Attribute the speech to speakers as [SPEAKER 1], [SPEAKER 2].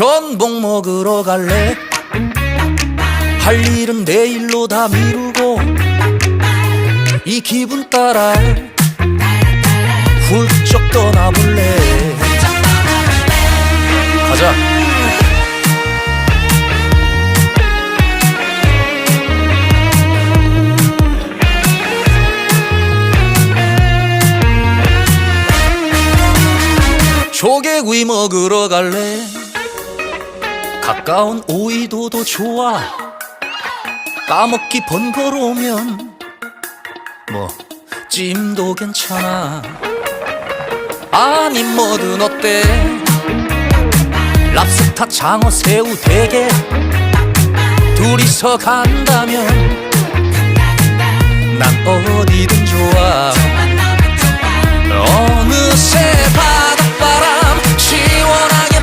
[SPEAKER 1] 전복 먹으러 갈래? 할 일은 내일로 다 미루고 이 기분 따라 훌쩍 떠나볼래? 가자. 조개구이 먹으러 갈래 가까운 오이도도 좋아. 까먹기 번거로우면 뭐 찜도 괜찮아. 아니 뭐든 어때? 랍스타 장어 새우 대게 둘이서 간다면